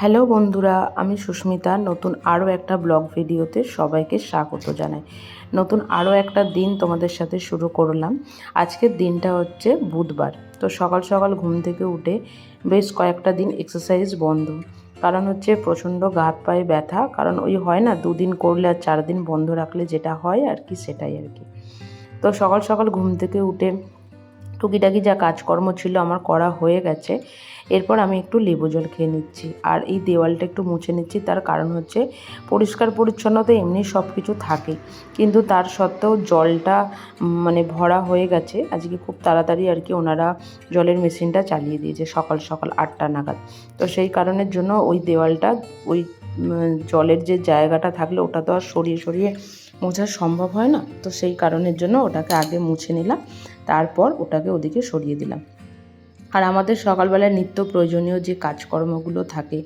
Hello বন্ধুরা, আমি সুস্মিতা। নতুন আরও একটা ব্লগ ভিডিওতে সবাইকে স্বাগত জানাই। নতুন আরও একটা দিন তোমাদের সাথে শুরু করলাম। আজকের দিনটা হচ্ছে বুধবার। তো সকাল সকাল ঘুম থেকে উঠে বেশ কয়েকটা দিন এক্সারসাইজ বন্ধ। কারণ হচ্ছে প্রচণ্ড গা হাত পায়ে ব্যথা। কারণ ওই হয় না, দুদিন করলে আর চার দিন বন্ধ রাখলে যেটা হয় আর কি সেটাই আর কি। তো সকাল সকাল ঘুম থেকে উঠে টুকিটাকি যা কাজকর্ম ছিল আমার করা হয়ে গেছে। এরপর আমি একটু লেবু জল খেয়ে নিচ্ছি। আর এই দেওয়ালটা একটু মুছে নিচ্ছি। তার কারণ হচ্ছে পরিষ্কার পরিচ্ছন্নতা এমনি সব কিছু থাকে। কিন্তু তার সত্ত্বেও জলটা মানে ভরা হয়ে গেছে। আজকে খুব তাড়াতাড়ি আর কি ওনারা জলের মেশিনটা চালিয়ে দিয়েছে সকাল সকাল আটটা নাগাদ। তো সেই কারণের জন্য ওই দেওয়ালটা, ওই জলের যে জায়গাটা থাকলে ওটা তো আর সরিয়ে সরিয়ে মোছা সম্ভব হয় না। তো সেই কারণের জন্য ওটাকে আগে মুছে নিলাম। তারপর ওটাকে ওদিকে সরিয়ে দিলাম। আর আমাদের সকালবেলায় নিত্য প্রয়োজনীয় যে কাজকর্মগুলো থাকে,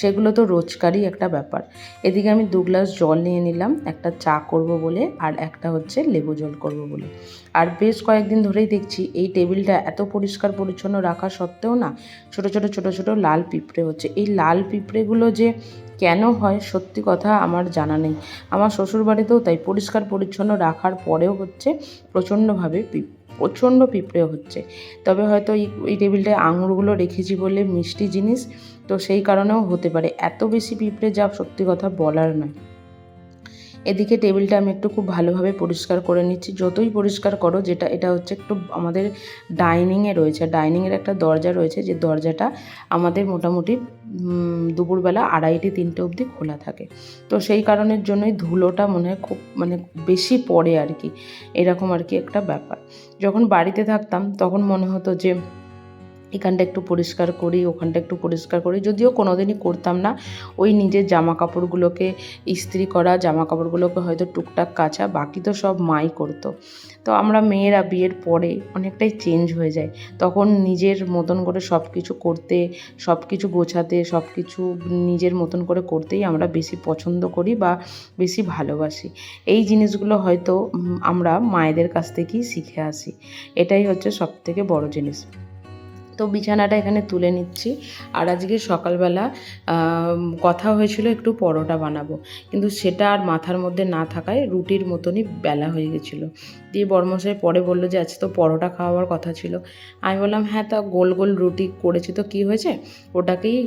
সেগুলো তো রোজকারই একটা ব্যাপার। এদিকে আমি দু গ্লাস জল নিয়ে নিলাম, একটা চা করব বলে আর একটা হচ্ছে লেবু জল করব বলে। আর বেশ কয়েকদিন ধরেই দেখছি এই টেবিলটা এত পরিষ্কার পরিচ্ছন্ন রাখা সত্ত্বেও না ছোট ছোট ছোট ছোট লাল পিঁপড়ে হচ্ছে। এই লাল পিঁপড়েগুলো যে কেন হয় সত্যি কথা আমার জানা নেই। আমার শ্বশুরবাড়িতেও তাই পরিষ্কার পরিচ্ছন্ন রাখার পরেও হচ্ছে প্রচণ্ডভাবে পিঁপ প্রচণ্ড পিঁপড়ে হচ্ছে। তবে হয়তো এই টেবিলটায় আঙুরগুলো রেখেছি বলে মিষ্টি জিনিস, তো সেই কারণেও হতে পারে। এত বেশি পিঁপড়ে যা সত্যি কথা বলার নয়। এদিকে টেবিলটা আমি একটু খুব ভালোভাবে পরিষ্কার করে নিচ্ছি। যতই পরিষ্কার করো, যেটা, এটা হচ্ছে একটু আমাদের ডাইনিংয়ে রয়েছে। ডাইনিংয়ের একটা দরজা রয়েছে, যে দরজাটা আমাদের মোটামুটি দুপুরবেলা আড়াইটে, তিনটে অবধি খোলা থাকে। তো সেই কারণের জন্যই ধুলোটা মনে হয় খুব মানে বেশি পড়ে আর কি। এরকম আর কি একটা ব্যাপার। যখন বাড়িতে থাকতাম, তখন মনে হতো যে এখানটা একটু পরিষ্কার করি, ওখানটা একটু পরিষ্কার করি। যদিও কোনো দিনই করতাম না। ওই নিজের জামা কাপড়গুলোকে ইস্ত্রি করা জামা কাপড়গুলোকে হয়তো টুকটাক কাচা, বাকি তো সব মাই করতো। তো আমরা মেয়েরা বিয়ের পরে অনেকটাই চেঞ্জ হয়ে যায়। তখন নিজের মতন করে সব কিছু করতে সব কিছু গোছাতে সব কিছু নিজের মতন করে করতেই আমরা বেশি পছন্দ করি বা বেশি ভালোবাসি। এই জিনিসগুলো হয়তো আমরা মায়েদের কাছ থেকেই শিখে আসি। এটাই হচ্ছে সব থেকে বড় জিনিস। তো বিছানাটা এখানে তুলে নিচ্ছি। আর আজকে সকালবেলা কথা হয়েছিল একটু পরোটা বানাবো। কিন্তু সেটা আর মাথার মধ্যে না থাকায় রুটির মতনই বেলা হয়ে গেছিল। দিয়ে বর্মশাই পরে বলল যে আজকে তো পরোটা খাওয়ার কথা ছিল। আমি বললাম হ্যাঁ তা গোল গোল রুটি করেছি তো, কী হয়েছে? ওটাকেই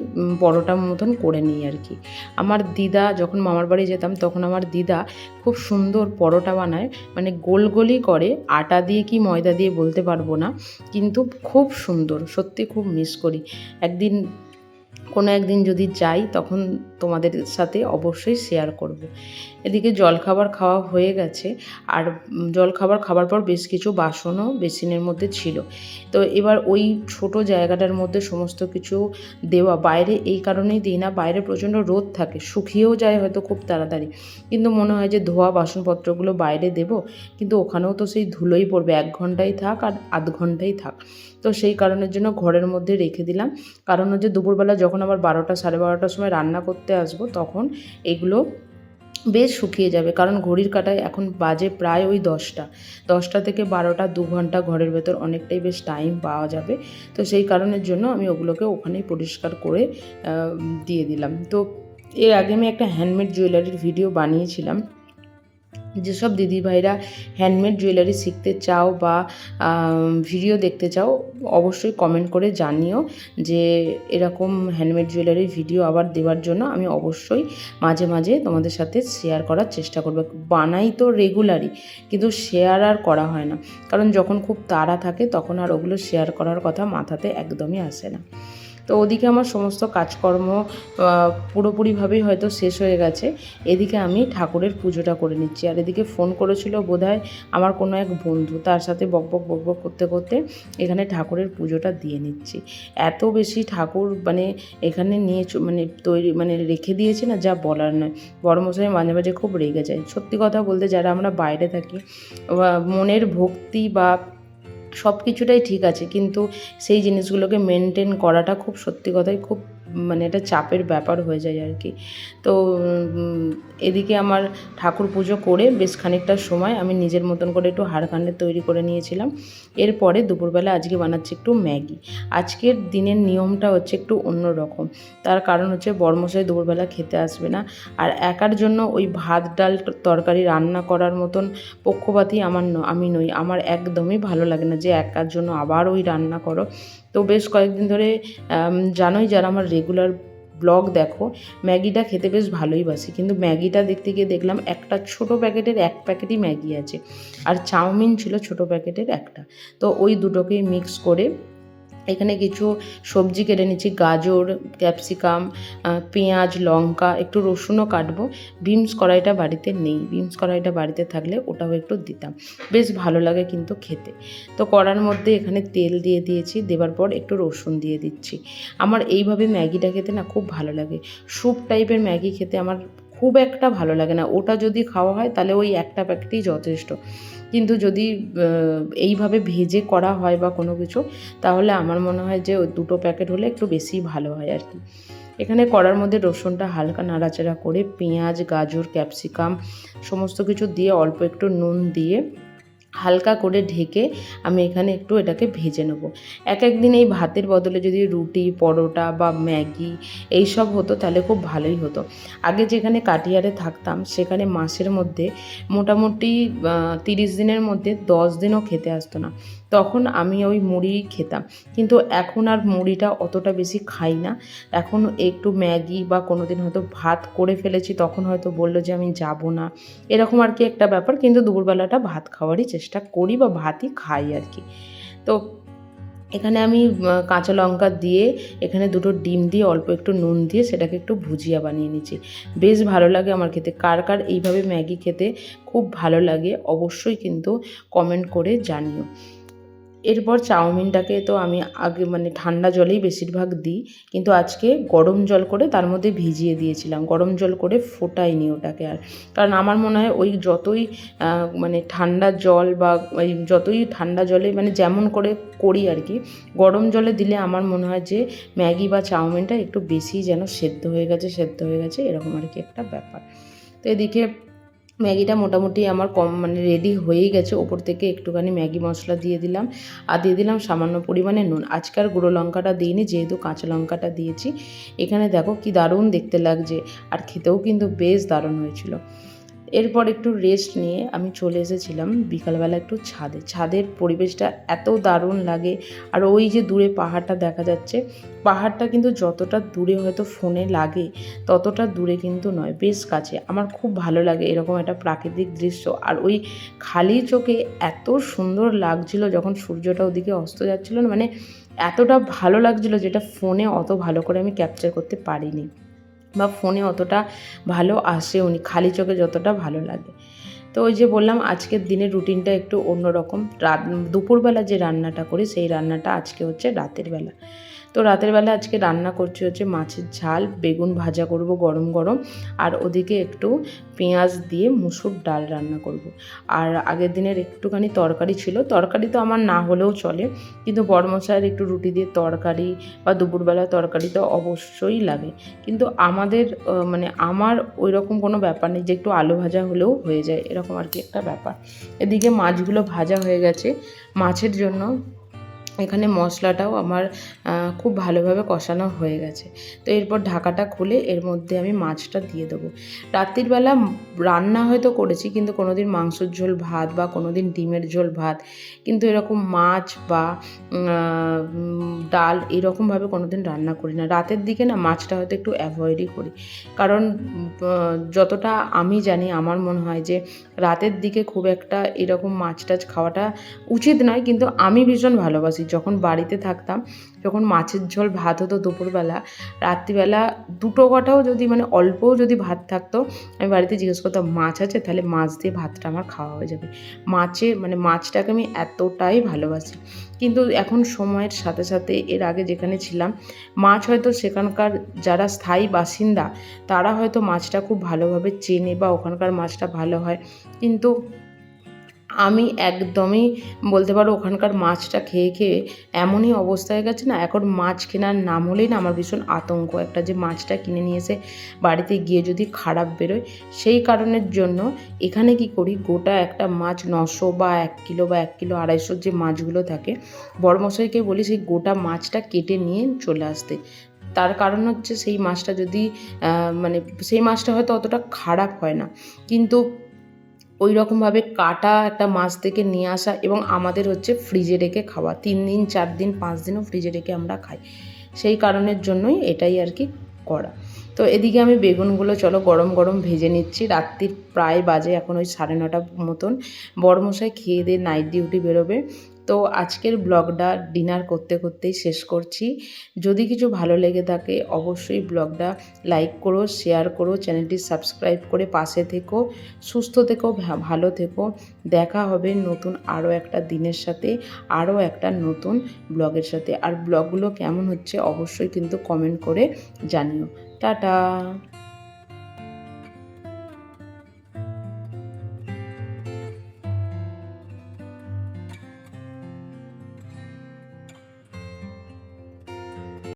পরোটার মতন করে নিই আর কি। আমার দিদা, যখন মামার বাড়ি যেতাম, তখন আমার দিদা খুব সুন্দর পরোটা বানায়। মানে গোল গোলই করে। আটা দিয়ে কি ময়দা দিয়ে বলতে পারব না, কিন্তু খুব সুন্দর। সত্যি খুব মিস করি একদিন, কোনো একদিন যদি যাই, তখন তোমাদের সাথে অবশ্যই শেয়ার করব। এদিকে জলখাবার খাওয়া হয়ে গেছে। আর জলখাবার খাবার পর বেশ কিছু বাসনও বেসিনের মধ্যে ছিল। তো এবার ওই ছোট জায়গাটার মধ্যে সমস্ত কিছু দেওয়া। বাইরে এই কারণেই দিই না, বাইরে প্রচণ্ড রোদ থাকে, শুকিয়েও যায় হয়তো খুব তাড়াতাড়ি। কিন্তু মনে হয় যে ধোয়া বাসনপত্রগুলো বাইরে দেব, কিন্তু ওখানেও তো সেই ধুলোই পড়বে। এক ঘন্টাই থাক আর আধ ঘন্টাই থাক। তো সেই কারণের জন্য ঘরের মধ্যে রেখে দিলাম। কারণ হচ্ছে দুপুরবেলা যখন আবার বারোটা, সাড়ে বারোটার সময় রান্না করতে আসব, তখন এগুলো বেশ শুকিয়ে যাবে। কারণ ঘড়ির কাটায় এখন বাজে প্রায় ওই দশটা। দশটা থেকে বারোটা, দু ঘণ্টা ঘরের ভেতর অনেকটাই বেশ টাইম পাওয়া যাবে। তো সেই কারণের জন্য আমি ওগুলোকে ওখানেই পরিষ্কার করে দিয়ে দিলাম। তো এর আগে আমি একটা হ্যান্ডমেড জুয়েলারির ভিডিও বানিয়েছিলাম। যেসব দিদিভাইরা হ্যান্ডমেড জুয়েলারি শিখতে চাও বা ভিডিও দেখতে চাও, অবশ্যই কমেন্ট করে জানিও যে এরকম হ্যান্ডমেড জুয়েলারি ভিডিও আবার দেওয়ার জন্য আমি অবশ্যই মাঝে মাঝে তোমাদের সাথে শেয়ার করার চেষ্টা করব। বানাই তো রেগুলারই কিন্তু শেয়ার আর করা হয় না। কারণ যখন খুব তাড়া থাকে, তখন আর ওগুলো শেয়ার করার কথা মাথাতে একদমই আসে না। তো ওদিকে আমার সমস্ত কাজকর্ম পুরোপুরিভাবেই হয়তো শেষ হয়ে গেছে। এদিকে আমি ঠাকুরের পুজোটা করে নিচ্ছি। আর এদিকে ফোন করেছিল বোধহয় আমার কোনো এক বন্ধু, তার সাথে বকবক বকবক করতে করতে এখানে ঠাকুরের পুজোটা দিয়ে নিচ্ছি। এত বেশি ঠাকুর মানে এখানে নিয়ে মানে তৈরি মানে রেখে দিয়েছে না, যা বলার নয়। বড় মশাই মাঝে মাঝে খুব রেগে যায়। সত্যি কথা বলতে যারা আমরা বাইরে থাকি মনের ভক্তি বা সব কিছুটাই ঠিক আছে, কিন্তু সেই জিনিসগুলোকে মেনটেন করাটা খুব সত্যি কথাই খুব মানে এটা চাপের ব্যাপার হয়ে যায় আর কি। তো এদিকে আমার ঠাকুর পুজো করে বেশ খানিকটা সময় আমি নিজের মতন করে একটু হাড়খান্ডে তৈরি করে নিয়েছিলাম। এরপরে দুপুরবেলা আজকে বানাচ্ছি একটু ম্যাগি। আজকের দিনের নিয়মটা হচ্ছে একটু অন্য রকম তার কারণ হচ্ছে বর্মশাই দুপুরবেলা খেতে আসবে না। আর একার জন্য ওই ভাত, ডাল তরকারি রান্না করার মতন পক্ষপাতী আমার ন আমি নই। আমার একদমই ভালো লাগে না যে একার জন্য আবার ওই রান্না করো। তো বেশ কয়েকদিন ধরে জানোই যারা আমার রেগুলার ব্লগ দেখো, ম্যাগিটা খেতে বেশ ভালোই বাসি। কিন্তু ম্যাগিটা দেখতে গিয়ে দেখলাম একটা ছোট প্যাকেটের এক প্যাকেটই ম্যাগি আছে। আর চাউমিন ছিল ছোট প্যাকেটের একটা। তো ওই দুটোকেই মিক্স করে এখানে কিছু সবজি কেটে নিচ্ছি, গাজর, ক্যাপসিকাম পেঁয়াজ, লঙ্কা, একটু রসুনও কাটবো। বিমস কড়াইটা বাড়িতে নেই বিমস কড়াইটা বাড়িতে থাকলে ওটাও একটু দিতাম। বেশ ভালো লাগে কিন্তু খেতে। তো কড়ার মধ্যে এখানে তেল দিয়ে দিয়েছি, দেবার পর একটু রসুন দিয়ে দিচ্ছি। আমার এইভাবে ম্যাগিটা খেতে না খুব ভালো লাগে। স্যুপ টাইপের ম্যাগি খেতে আমার খুব একটা ভালো লাগে না। ওটা যদি খাওয়া হয় তাহলে ওই একটা প্যাকেটই যথেষ্ট। কিন্তু যদি এইভাবে ভেজে করা হয় বা কোনো কিছু, তাহলে আমার মনে হয় যে দুটো প্যাকেট হলে একটু বেশি ভালো হয় আর কি। এখানে করার মধ্যে রসুনটা হালকা নাড়াচাড়া করে, পেঁয়াজ, গাজর, ক্যাপসিকাম, সমস্ত কিছু দিয়ে অল্প একটু নুন দিয়ে হালকা করে ঢেকে আমি এখানে একটু এটাকে ভেজে নেব। এক একদিন এই ভাতের বদলে যদি রুটি, পরোটা বা ম্যাগি এই সব হতো তাহলে খুব ভালোই হতো। আগে যেখানে কাটিয়ারে থাকতাম সেখানে মাসের মধ্যে মোটামুটি তিরিশ দিনের মধ্যে দশ দিনও খেতে আসতো না। তখন আমি ওই মুড়ি খেতাম। কিন্তু এখন আর মুড়িটা অতটা বেশি খাই না। এখন একটু ম্যাগি বা কোনো দিন হয়তো ভাত করে ফেলেছি, তখন হয়তো বলল যে আমি যাব না। এরকম আর কি একটা ব্যাপার, কিন্তু দুপুরবেলাটা ভাত খাওয়ারই চেষ্টা করি বা ভাতই খাই আর কি। তো এখানে আমি কাঁচা লঙ্কা দিয়ে, এখানে দুটো ডিম দিয়ে, অল্প একটু নুন দিয়ে সেটাকে একটু ভুজিয়া বানিয়ে নিচ্ছি বেশ ভালো লাগে আমার খেতে। কার কার এইভাবে ম্যাগি খেতে খুব ভালো লাগে অবশ্যই কিন্তু কমেন্ট করে জানিও। এরপর চাউমিনটাকে তো আমি আগে মানে ঠান্ডা জলেই বেশিরভাগ দিই, কিন্তু আজকে গরম জল করে তার মধ্যে ভিজিয়ে দিয়েছিলাম। গরম জল করে ফোটাইনি ওটাকে আর। কারণ আমার মনে হয় ওই যতই মানে ঠান্ডা জল বা ওই যতই ঠান্ডা জলে মানে যেমন করে করি আর কি, গরম জলে দিলে আমার মনে হয় যে ম্যাগি বা চাউমিনটা একটু বেশি যেন সেদ্ধ হয়ে গেছে, সেদ্ধ হয়ে গেছে, এরকম আর কি একটা ব্যাপার। তো এদিকে ম্যাগিটা মোটামুটি আমার কম মানে রেডি হয়েই গেছে। ওপর থেকে একটুখানি ম্যাগি মশলা দিয়ে দিলাম। আর দিয়ে দিলাম সামান্য পরিমাণে নুন। আজকাল গুঁড়ো লঙ্কাটা দিইনি, যেহেতু কাঁচা লঙ্কাটা দিয়েছি। এখানে দেখো কি দারুণ দেখতে লাগছে। আর খেতেও কিন্তু বেশ দারুণ হয়েছিল। এরপর একটু রেস্ট নিয়ে আমি চলে এসেছিলাম বিকালবেলা একটু ছাদে। ছাদের পরিবেশটা এত দারুণ লাগে। আর ওই যে দূরে পাহাড়টা দেখা যাচ্ছে, পাহাড়টা কিন্তু যতটা দূরে হয়তো ফোনে লাগে, ততটা দূরে কিন্তু নয়, বেশ কাছে। আমার খুব ভালো লাগে এরকম একটা প্রাকৃতিক দৃশ্য। আর ওই খালি চোখে এত সুন্দর লাগছিল যখন সূর্যটা ওদিকে অস্ত যাচ্ছিল না মানে এতটা ভালো লাগছিল যেটা ফোনে অত ভালো করে আমি ক্যাপচার করতে পারিনি। বা ফোনে অতটা ভালো আসেও নি খালি চোখে যতটা ভালো লাগে। তো ওই যে বললাম, আজকের দিনের রুটিনটা একটু অন্যরকম। রাত, দুপুরবেলা যে রান্নাটা করি, সেই রান্নাটা আজকে হচ্ছে রাতের বেলা। তো রাতের বেলা আজকে রান্না করছি হচ্ছে মাছের ঝাল, বেগুন ভাজা করব গরম গরম, আর ওদিকে একটু পেঁয়াজ দিয়ে মুসুর ডাল রান্না করব। আর আগের দিনের একটুখানি তরকারি ছিল, তরকারি তো আমার না হলেও চলে, কিন্তু বড়মশাইয়ের একটু রুটি দিয়ে তরকারি বা দুপুরবেলা তরকারি তো অবশ্যই লাগে কিন্তু আমাদের মানে আমার ওই রকম কোনো ব্যাপার নেই যে একটু আলু ভাজা হলেও হয়ে যায়, এরকম আর কি একটা ব্যাপার এদিকে মাছগুলো ভাজা হয়ে গেছে, মাছের জন্য এখানে মশলাটাও আমার খুব ভালোভাবে কষানো হয়ে গেছে। তো এরপর ঢাকাটা খুলে এর মধ্যে আমি মাছটা দিয়ে দেবো। রাত্রির বেলা রান্না হয়তো করেছি কিন্তু কোনো দিন মাংসর ঝোল ভাত বা কোনো দিন ডিমের ঝোল ভাত। কিন্তু এরকম মাছ বা ডাল এরকমভাবে কোনো দিন রান্না করি না। রাতের দিকে না মাছটা হয়তো একটু অ্যাভয়েডই করি। কারণ যতটা আমি জানি আমার মনে হয় যে রাতের দিকে খুব একটা এরকম মাছ টাছ খাওয়াটা উচিত নয়। কিন্তু আমি ভীষণ ভালোবাসি। যখন বাড়িতে থাকতাম, যখন মাছের ঝোল ভাত হতো দুপুরবেলা, রাত্রিবেলা দুটো কটাও যদি মানে অল্পও যদি ভাত থাকতো, আমি বাড়িতে জিজ্ঞেস করতাম, মাছ আছে? তাহলে মাছ দিয়ে ভাতটা আমার খাওয়া হয়ে যাবে। মাছে মানে মাছটাকে আমি এতটাই ভালোবাসি। কিন্তু এখন সময়ের সাথে সাথে এর আগে যেখানে ছিলাম, মাছ হয়তো সেখানকার যারা স্থায়ী বাসিন্দা, তারা হয়তো মাছটা খুব ভালোভাবে চেনে বা ওখানকার মাছটা ভালো হয়। কিন্তু আমি একদমই বলতে পারো ওখানকার মাছটা খেয়ে খেয়ে এমনই অবস্থা হয়ে গেছে না, এখন মাছ কেনার নাম হলেই না আমার ভীষণ আতঙ্ক। একটা যে মাছটা কিনে নিয়ে এসে বাড়িতে গিয়ে যদি খারাপ বেরোয়, সেই কারণের জন্য এখানে কি করি, গোটা একটা মাছ নশো বা এক কিলো বা এক কিলো আড়াইশোর যে মাছগুলো থাকে, বড়মশাইকে বলি সেই গোটা মাছটা কেটে নিয়ে চলে আসতে। তার কারণ হচ্ছে সেই মাছটা যদি মানে সেই মাছটা হয়তো অতটা খারাপ হয় না। কিন্তু ওই রকমভাবে কাটা একটা মাছ থেকে নিয়ে আসা এবং আমাদের হচ্ছে ফ্রিজে রেখে খাওয়া। তিন দিন, চার দিন, পাঁচ দিনও ফ্রিজে রেখে আমরা খাই। সেই কারণের জন্যই এটাই আর কি করা। তো এদিকে আমি বেগুনগুলো চলো গরম গরম ভেজে নিচ্ছি। রাত্রির প্রায় বাজে এখন ওই সাড়ে নটা মতন। বড় মশাই খেয়ে দিয়ে নাইট ডিউটি বেরোবে। তো আজকের ব্লগটা ডিনার করতে করতেই শেষ করছি। যদি কিছু ভালো লেগে থাকে অবশ্যই ব্লগটা লাইক করো, শেয়ার করো, চ্যানেলটি সাবস্ক্রাইব করে পাশে থেকো, সুস্থ থেকো ভালো থেকো। দেখা হবে নতুন আরও একটা দিনের সাথে আরও একটা নতুন ব্লগের সাথে। আর ব্লগগুলো কেমন হচ্ছে অবশ্যই কিন্তু কমেন্ট করে জানিও। টাটা!